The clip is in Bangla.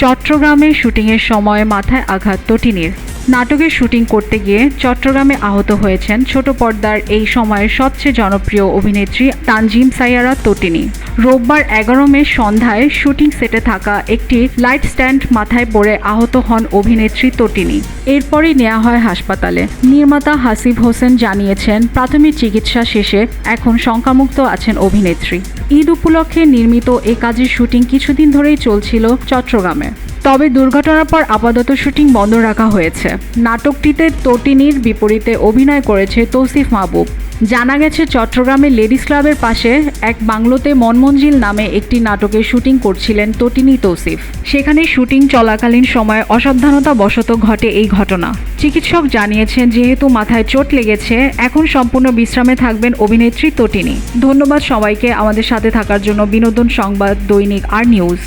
চট্টগ্রামে শুটিংয়ের সময় মাথায় আঘাত তটিনীর। নাটকের শুটিং করতে গিয়ে চট্টগ্রামে আহত হয়েছেন ছোট পর্দার এই সময়ের সবচেয়ে জনপ্রিয় অভিনেত্রী তানজিম সাইয়ারা তটিনী। রোববার এগারো মে সন্ধ্যায় শুটিং সেটে থাকা একটি লাইট স্ট্যান্ড মাথায় পড়ে আহত হন অভিনেত্রী তটিনী। এরপরই নেওয়া হয় হাসপাতালে। নির্মাতা হাসিব হোসেন জানিয়েছেন, প্রাথমিক চিকিৎসা শেষে এখন শঙ্কামুক্ত আছেন অভিনেত্রী। ঈদ উপলক্ষে নির্মিত এ কাজের শুটিং কিছুদিন ধরেই চলছিল চট্টগ্রামে। তবে দুর্ঘটনার পর আপাতত শুটিং বন্ধ রাখা হয়েছে। নাটকটিতে তটিনীর বিপরীতে অভিনয় করেছে তৌসিফ মাহবুব। জানা গেছে চট্টগ্রামের লেডিস ক্লাবের পাশে এক বাংলোতে মনমঞ্জিল নামে একটি নাটকের শুটিং করছিলেন তটিনী তৌসিফ। সেখানে শুটিং চলাকালীন সময়ে অসাবধানতা বশত ঘটে এই ঘটনা। চিকিৎসক জানিয়েছেন, যেহেতু মাথায় চোট লেগেছে, এখন সম্পূর্ণ বিশ্রামে থাকবেন অভিনেত্রী তটিনী। ধন্যবাদ সবাইকে। আমাদের সাথে থাকার জন্য বিনোদন সংবাদ দৈনিক আর নিউজ।